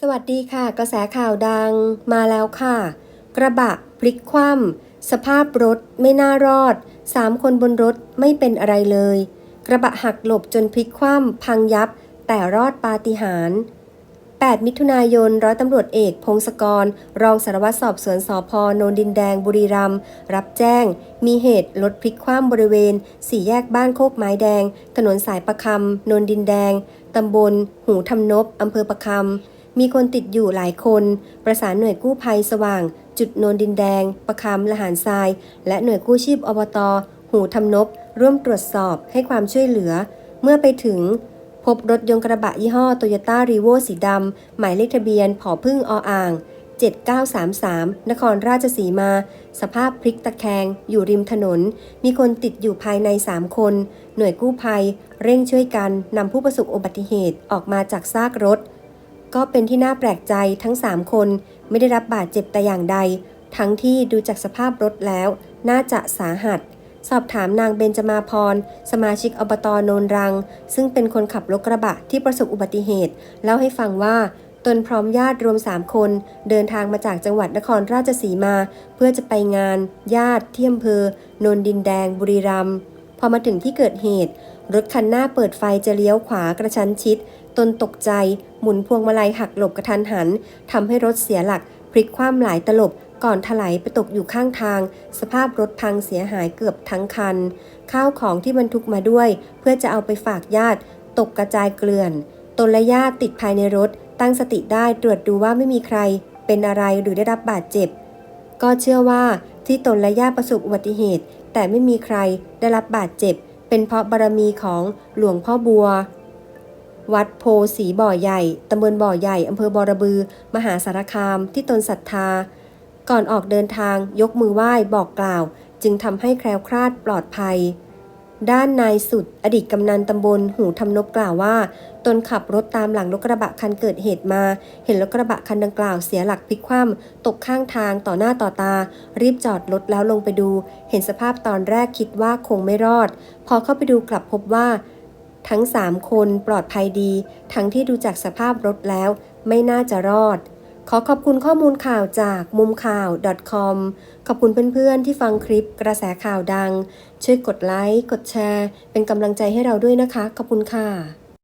สวัสดีค่ะ กระแสข่าวดังมาแล้วค่ะ กระบะพลิกคว่ำสภาพรถไม่น่ารอด3คนบนรถไม่เป็นอะไรเลย กระบะหักหลบจนพลิกคว่ำพังยับ แต่รอดปาฏิหาริย์8มิถุนายนร้อยตำรวจเอก พงศกร รองสารวัตรสอบสวนสพนนดินแดงบุรีรัมย์รับแจ้ง มีเหตุรถพลิกคว่ำบริเวณ สี่แยกบ้านโคกไม้แดง ถนนสายประคำนนดินแดงตำบล หูทำนบอำเภอประคำ มีคนติดอยู่หลายคน ประสานหน่วยกู้ภัยสว่าง จุดโนนดินแดง ประคำละหารทราย และหน่วยกู้ชีพอบต หูทำนบ ร่วมตรวจสอบให้ความช่วยเหลือ เมื่อไปถึง พบรถยนต์กระบะยี่ห้อโตโยต้ารีโวสีดำ หมายเลขทะเบียนผอพึ่งออ่าง 7933 นครราชสีมา สภาพพลิกตะแคง อยู่ริมถนน มีคนติดอยู่ภายใน 3 คน หน่วยกู้ภัย เร่งช่วยกันนำผู้ประสบอุบัติเหตุออกมาจากซากรถ ก็เป็นที่น่าแปลกใจทั้ง 3 คนไม่ได้รับบาดเจ็บแต่อย่างใด ทั้งที่ดูจากสภาพรถแล้ว น่าจะสาหัส สอบถามนางเบญจมาพร สมาชิกอบตโนนรัง ซึ่งเป็นคนขับรถกระบะที่ประสบอุบัติเหตุเล่าให้ฟังว่าตนพร้อมญาติรวม 3 คน เดินทางมาจากจังหวัดนครราชสีมา เพื่อจะไปงาน ญาติที่อำเภอโนนดินแดงบุรีรัมย์พอมาถึงที่เกิดเหตุ รถคันหน้าเปิดไฟจะเลี้ยวขวากระชั้นชิด ตนตกใจ หมุนพวงมาลัยหักหลบกระทันหันทำให้รถเสียหลัก พลิกคว่ำหลายตลบก่อนถลายไปตกอยู่ข้างทาง สภาพรถพังเสียหายเกือบทั้งคัน ข้าวของที่บรรทุกมาด้วย เพื่อจะเอาไปฝากญาติ ตกกระจายเกลื่อน ตนและญาติติดภายในรถ ตั้งสติได้ตรวจดูว่าไม่มีใคร เป็นอะไรหรือได้รับบาดเจ็บ ก็เชื่อว่าที่ตนและญาติประสบอุบัติเหตุ แต่ไม่มีใครได้รับบาดเจ็บ เป็นเพราะบารมีของหลวงพ่อบัว วัดโพสีบ่อใหญ่ตำบลบ่อใหญ่อำเภอบอระบือ มหาสารคามที่ตนศรัทธา ก่อนออกเดินทางยกมือไหว้บอกกล่าว จึงทำให้แคล้วคลาดปลอดภัย ด้านนายสุด อดีตกำนันตำบล หูทำนบกล่าวว่า ตนขับรถตามหลังรถกระบะคันเกิดเหตุมา เห็นรถกระบะคันดังกล่าวเสียหลักพลิกคว่ำตกข้างทางต่อหน้าต่อตา รีบจอดรถแล้วลงไปดู เห็นสภาพตอนแรกคิดว่าคงไม่รอด พอเข้าไปดูกลับพบว่า ทั้ง 3 คนปลอดภัยดี ทั้งที่ดูจากสภาพรถแล้ว ไม่น่าจะรอด ขอขอบคุณข้อมูลข่าวจากมุมข่าว .com ขอบคุณเพื่อนๆที่ฟังคลิปกระแสข่าวดัง ช่วยกดไลค์ กดแชร์ เป็นกำลังใจให้เราด้วยนะคะ ขอบคุณค่ะ